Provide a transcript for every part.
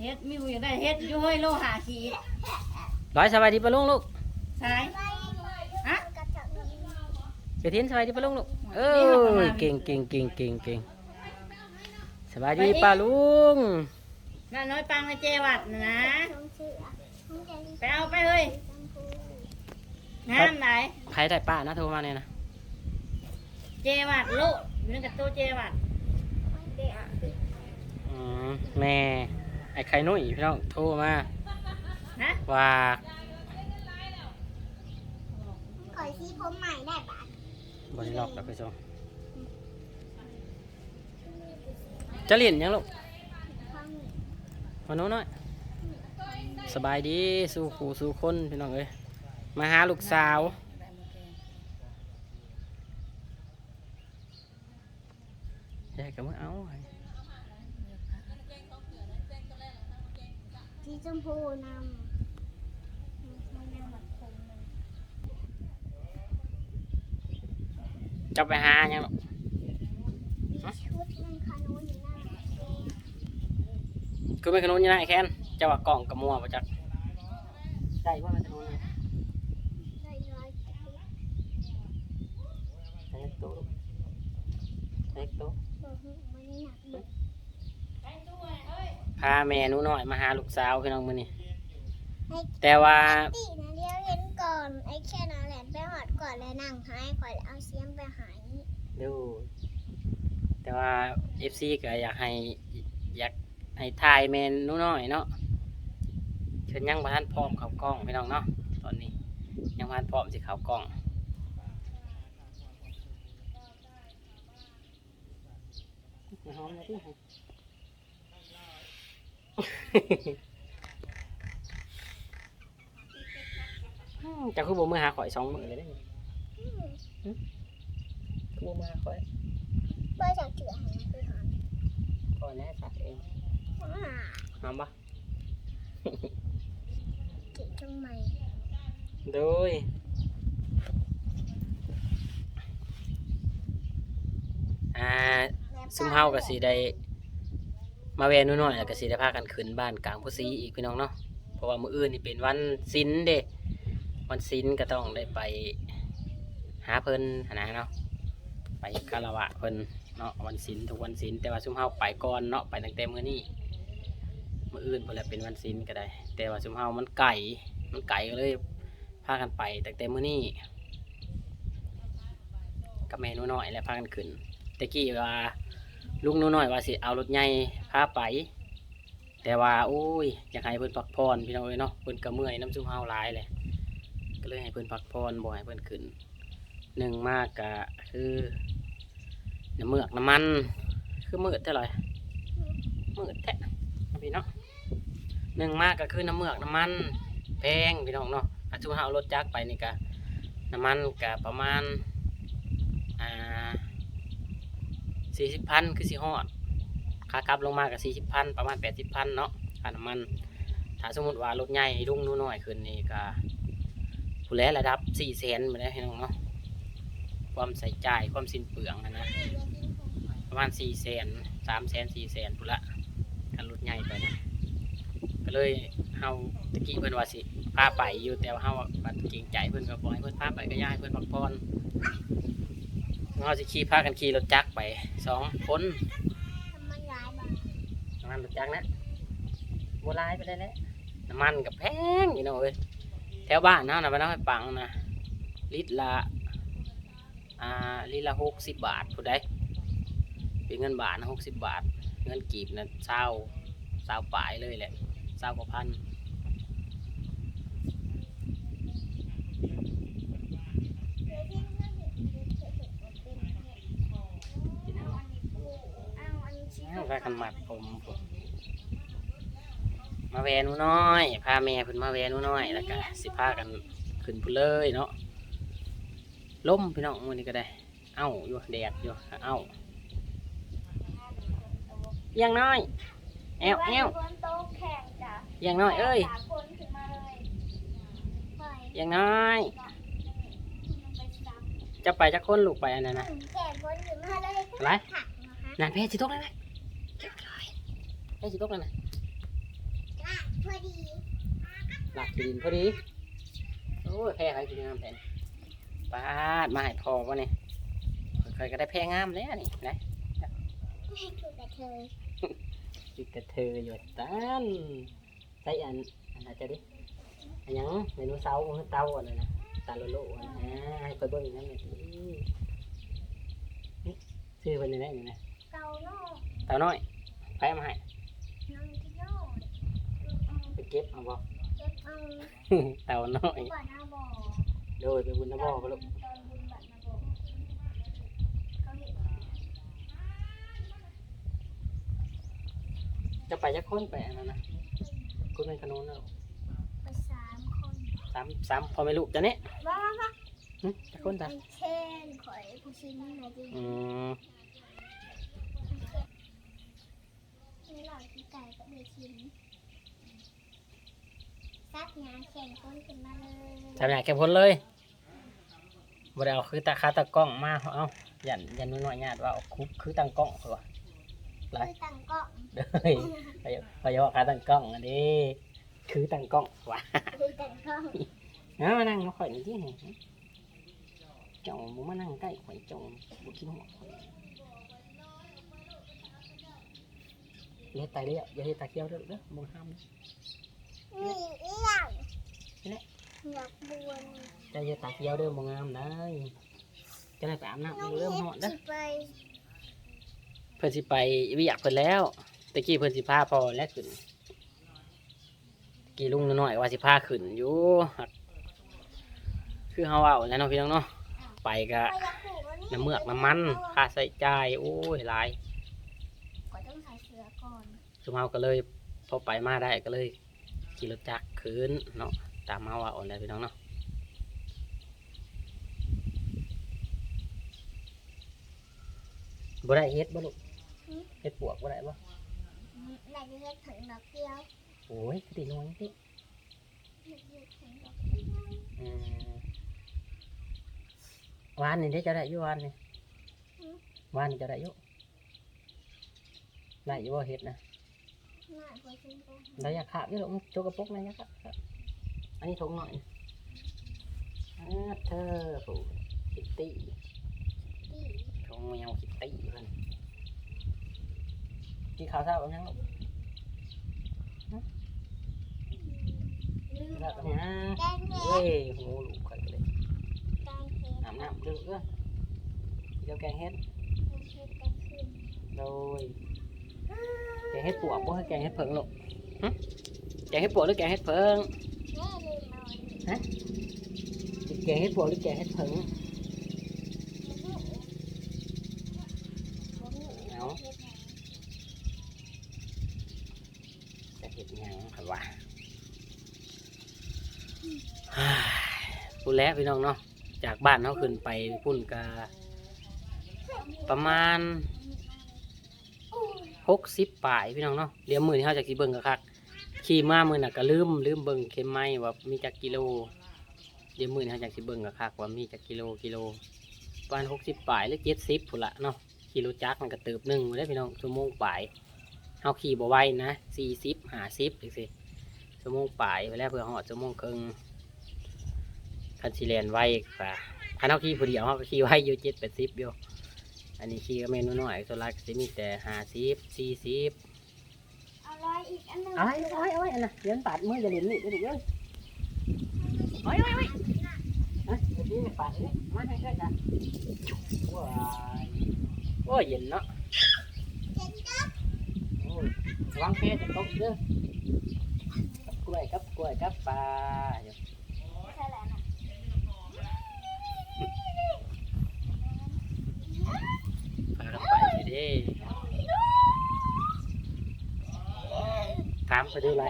เฮ็ดมีผู้อยากได้เฮ็ดอยู่เฮ้ยโลหาขีดร้อยสบายดีปะลุงลูกสายฮะเกทินสบายดีปะลุงลูกเออเก่งเก่งเก่งเก่งเก่งสบายดีป้าลุงน้าน้อยปังในเจวัดน่ะนะไปเอาไปเฮ้ยงามไหนใครได้ป้านะโทรมาเนี่ยนะเจวัดโลอยู่ในกับตัวเจวัดอืม แม่ไอ้ไข่นุ่ยพี่น้องโทรมาฮะว่าขอซีผมใหม่ได้ปะบริลอกแล้วไปส่งจะเรียนยังลูกข้างนี้มาโน้นหน่อยสบายดีสู่ขู่สู่คนพี่น้องเอ้ยมาหาลูกสาวยายก็มาเอา ให้สีชมพูนจะไปหายังลูกำมีชุดมันขนุนอยู่หน้าเองคือไม่ขนุนอยังไงแค้นเจะว่ากล่องกับมัวประจักได้ว่ามันขนุนได้ร้อยกว่าชุดใช้ตู้ใช้ตู้บอกให้มันหนักหมด พาแม่หนูหน่อยมาหาลูกสาวพี่น้องมื้อนี้ให้แต่ว่าตีนะเดี๋ยวเห็นก่อนไอ้แค่นั้นแหละไปหอดก่อนแล้วนั่งหายก่อนแล้วเอาเสียมไปหายดู แต่ว่า FC ก็อยากให้อยากให้ถ่ายแม่หนูหน่อยเนาะเชิญยังบ่ทันพร้อมเข้ากล้องพี่น้องเนาะตอนนี้ยังบ่ทันพร้อมสิเข้ากล้องหอมเลยที่ จะคือบ่มือหาข่อยสองมือเลยได้นี่คือบ่มือหาข่อยเพื่อจะเจือหายไปหาข่อยแน่สักเองอ่าหอมปะจิตทำไมโดยอ่าซุมเฮาก็สิได้ มาแวนูน้อยแล้วก็สิได้พากันขึ้นบ้านกลางผู้ซีอีกพี่น้องเนาะเพราะว่ามื้ออื่นนี่เป็นวันศีลเด้วันศีลก็ต้องได้ไปหาเพิ่นหนะเนาะไปคารวะเพิ่นเนาะวันศีลทุกวันศีลแต่ว่าซุมเฮาไปก่อนเนาะไปตั้งแต่มื้อนี้มื้ออื่นเพิ่นแหละเป็นวันศีลก็ได้ แต่ว่าซุมเฮามันไก่มันไก่ก็เลยพากันไปตั้งแต่มื้อนี้กับแม่นูน้อยและพากันขึ้นตะกี้ว่าลุงนูน้อยว่าสิเอารถใหญ่ พาไป แต่ว่าโอ้ยอยากให้เพิ่นพักผ่อนพี่น้องเอ้ยเนาะเพิ่นก็เมื่อยน้ำซุมเฮาหลายเลยก็เลยให้เพิ่นพักผ่อนบ่ให้เพิ่นขึ้นหนึ่งมากก็คือน้ำเมือกน้ำมัน คือมืดเท่าไหร่มืดแท้พี่เนาะหนึ่งมากก็คือน้ำเมือกน้ำมันแพงพี่น้องเนาะอาชุมเฮาเอารถจักไปนี่ก็น้ำมันก็ประมาณอ่าสี่สิบพันคือสิฮอด ค่ากลับลงมากับสี่สิบพันประมาณแปดสิบพันเนาะค่าน้ำมัน ถ้าสมมติว่ารถใหญ่รุ่งนู้นหน่อยขึ้นนี่ก็ผู้แลระดับสี่แสนไปได้ให้น้องเนาะความใส่ใจความสิ้นเปลืองอะนะประมาณสี่แสนสามแสนสี่แสนพุ่นละกันรถใหญ่ไปนะก็เลยเฮาตะกี้เพิ่อนว่าสิพาไปอยู่แต่ว่าเฮาบัดเกรงใจเพิ่อนก็บอกให้เพิ่อนพาไปก็ย่าให้เพิ่อนพักผ่อนเฮาสิขี่พากันขี่รถจักรไปสองคนทำมันร้ายบ้างน้ำ มันรถจักนะโบราณไปเลยแหละน้ำมันกับแพงอยู่เนาะเอ้ยแถวบ้านเนาะนะบ้านน้อยปังนะลิตรละอ่าลิตรละหกสิบบาทผู้ใดเป็นเงินบาทนะหกสิบบาท เงินกีบนะเศร้าเศร้าปลายเลยแหละเศร้ากว่าพัน พากันมัดผมผมมาแวหนูน้อย พาแม่เพิ่นมาแวหนูน้อยแล้วก็สิพากันขึ้นพุ่นเลยเนาะล่มพี่น้องมื้อนี้ก็ได้ เอ้าอยู่แดดอยู่เอ้าเอียังน้อยแอวแอวคนโต๊ะแข่งจ้ะเอียังน้อยเอ้ยสามคนขึ้นมาเลยไปเอียังน้อยไปซับจะไปจักคนลูกไปอันนั้นนะแข่งคนขึ้นมาเลยอะไรผักนะคะนานเพชรสิตกเลยไหม ให้สิตกนั่นน่ะลากพอดีหลักดินพอดี โอ้ยแพ้ใครกินงามแทนปาดมาให้พอวะนี่ใครก็ได้แพ้งามแล้วนี่นะให้คือกระเทยจุดกระเทยอยู่ตันใส่อันอันอาจจะดิอันหยังเมนูเสาร์ของเตาอันนั้นนะตาโลโลอันนั้นนะให้คอยเบิ่งนั่นเลยชื่อเป็นยังไงนี่นะเกาโน่เตาน้อยไปเอามาให้น้องกิโน่ไป เก็บเอาบ่เก็บเอาเตาน้อยก่อนหน้าบ่อโดยไปบุญนะบ่บ่ลูกตอนบุญบัตรนาบ่เขาเห็นจะไปยักคนไปอันนั้นนะคุณเป็นขนุนแล้วไปสามคนสามสามพอไม่ลูกจะเนี่ยว้าค่ะหึจักคนจ้ะไอ้เช่นข่อยผู้ชิ้นนี่นะจริงอืมนี่หลอดที่ไก่กับเบชิ้น ซักงานแข่งคนขึ้นมาเลยทำอย่างแก่พ้นเลยบ่ได้เอาคือตาคาตากล้องมาเอาเอายันยันน้อยๆญาติว่าเอาคุบคือตั้งกล้องเหรอคือตั้งกล้องเด้ยพยพยาคาตั้งกล้องอันนี้คือตั้งกล้องว่ะคือตั้งกล้องเอามานั่งมาข่อยนี่ที่นี่เจ้าบ่มานั่งใกล้ข่อยเจ้าบ่คิดหัวข่อยเฮ็ดตายเด้ออย่าเฮ็ดตาเขียวเด้อเด้อบ่ห้าม นี่อีหยังนี่แหละดอกบัวนี่เจ้าอย่าตาเขียวเด้อบ่งามได้จะได้ไปอาบน้ำน้องเริ่มเฮ็หอดดเด้อสิไปเพิ่นสิไปวิอยากเพิ่นแล้วตะกี้เพิ่นสิพาพ่อและขึ้นตะกี้ลุงน้อยๆว่าสิพาขึ้นอยู่หักคือเฮาเอาแหล้วเนาะพี่น้องเนาะไปก็ไปอยากปลูกอัน้ำเมือกน้ำมันค่าใช้จ่ายโอ้ยหลายก็ต้องใส่เสื้อก่อนซุมเฮาก็เลยพอไปมาได้ก็เลย ขี่รถจักรคืนเนาะตามเฮาว่าเอาแหล้วพี่น้องเนาะบ่ได้เฮ็ดบ่ลูกเฮ็ดปวกบ่ได้บ่ไหนจะเฮ็ดถึงดอกเดียวโอ้ยคือติลงนี่เฮ็ดเฮ็ดถึงดอกเดียวอืมวานนี่ได้จะได้อยู่วานนี่วานนี่จะได้อยู่ได้อยู่บ่เฮ็ดนะหน้าพอชิม ไปได้อยากขาบอยู่หรอกมันโจกกระปุกนะอยากขาบครับอันนี้ทงหน่อยอ่าเธอผู้คิตตี้ดีทงแมวคิตตี้เพิ่นกินข้าวเช้ากับยังลูกลืมแล้วกับยังแกงเห็เว้ดยโหลูกข่อยก็เลยแกงเห็ดอาบน้ำเด้อเด้อเดี๋ยวแกงเฮ็ดแกงเห็ดแกงขึ้นโดยแก งเฮ็ดปวกบ่ให้แกงเฮ็ดเพิงลูกแกงเฮ็ดปวกหรือแกงเฮ็ดเพิงแม่ลืมนแกงเฮ็ดปวกหรือแกงเฮ็ดเพิงเอาจะเห็ดยังครับว่าพูดแล้วพี่น้องเนาะจากบ้านเขาขึ้นไปพุ่นกาประมาณ หกสิบป่ายพี่น้องเนาะเดี๋ยวมือที่เขาจากสีเบิ่งกะคักขี่มามือน่ะก็ลืมลืมเบิ่งเข็มไม้ว่ามีจักกิโล เดี๋ยวมือที่เขาจากสีเบิ่งกะคักว่ามีจักกิโลกิโลประมาณหกสิบป่ายหรือเจ็ดสิบพุ่นละเนาะขี่รถจักมันก็เติบหนึ่งได้พี่น้องชั่วโมงป่ายเฮาขี่บ่ไวนะสี่สิบห้าสิบอีกสิชั่วโมงปลายไปแล้วเพื่อหอดชั่วโมงครึ่งคันสิแลนไวกว่าคันเฮาขี่ผู้เดียวเฮาขี่ไวอยู่เจ็ดแปดสิบอยู่ อันนี้ขี่ก็เมนูน้อยส่วนหลายก็สิมีแต่ห้าสิบสี่สิบเอาร้อยอีกอันหนึงเอาไว้เอาไว้เอาไว้อันน่ะเดี๋ยวมันปาดมือจะเล่นนี่เดี๋ยวเดี๋ยวเอาไว้เอาไว้เอาไว้นะเดี๋ยวนี้มันปาดเลยมาให้ได้จ้ะว้ายโอ้ยเย็นเนาะเจ็ดจ้ะโอ้ยวางแค่จะตกเด้อกับกล้วยกับกล้วยกับปลาอยู่ ใช่แล้วนะ พากันไปสิเด้ ถามไปดูไร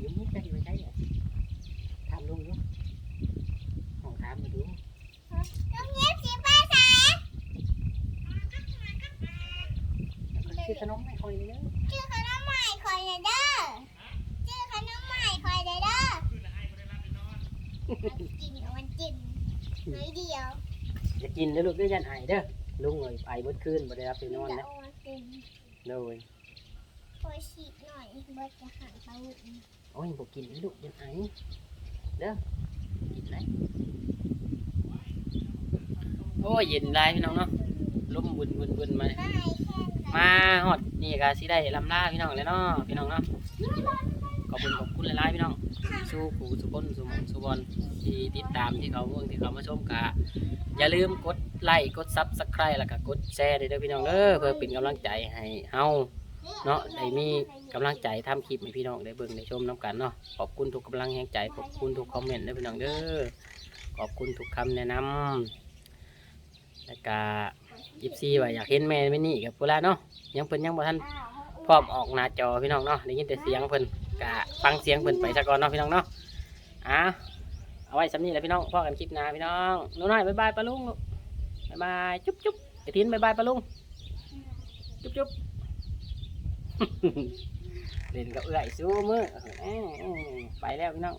ยิ้มจะดีไปใช่เหรอถามลุงดูของถามมาดูต้องเย็บสีไปใส่ชื่อขนมไม่ค่อยเนื้อชื่อขนมใหม่คอยเลยเด้อชื่อขนมใหม่คอยเลยเด้อกินเอามันกินน้อยเดียวจะกินเด้อลูกเด้วยยันไอเด้อลุงเลยไอเบดคืนบ่ได้รับไปนอนจะนะเอามากินเลยพอ ฉีดหน่อยเบิดจะหันไปอีกโอ้ยบอกกินลูกเดี๋ยวไอเด้อกินไหมโอ้ยเย็นได้พี่น้องเนาะลมบุนบุนบุนมา ได้แค่นั้นมาฮอดนี่ก็สิได้ลำลาพี่น้องเลยเนาะพี่น้องเนาะขอบคุณขอบคุณหลายๆพี่น้องสู้ผู้สุคนสุหมองสุบอลที่ติดตามที่เขาเมืองที่เขามาชมกะอย่าลืมกดไลค์กดซับสไครต์แล้วก็กดแชร์ด้วยเด้อพี่น้องเด้อเพื่อเป็นกำลังใจให้เฮา เนาะได้มีกำลังใจทำคลิปให้พี่น้องได้เบิ่งได้ชมน้กันเนาะขอบคุณทุกกำลังแห่งใจขอบคุณทุกคอมเมนต์ด้อพี่น้องเด้อขอบคุณทุกคำแนะนำแล้วก็ยิบซีว่าอยากเห็นแม่ไม่นี่กับเวลาเนาะยังเพิ่นยังบ่ทันพร้อมออกหน้าจอพี่น้องเนาะได้ยินแต่เสียงเพิ่นกะฟังเสียงเพิ่นไปซะก่อนเนาะพี่น้องเนาะอะเอาไว้สำนี้แหละพี่น้องพ่อกันคลิปหน้าพี่น้องหนูน้อยบ๊ายบายปะลุงลูกบ๊ายบายจุ๊บจุ๊บไอทินบ๊ายบายปะลุงจุ๊บจุ๊บ เล่นกับเอื้อยสู้มือเออเออไปแล้วพี่น้อง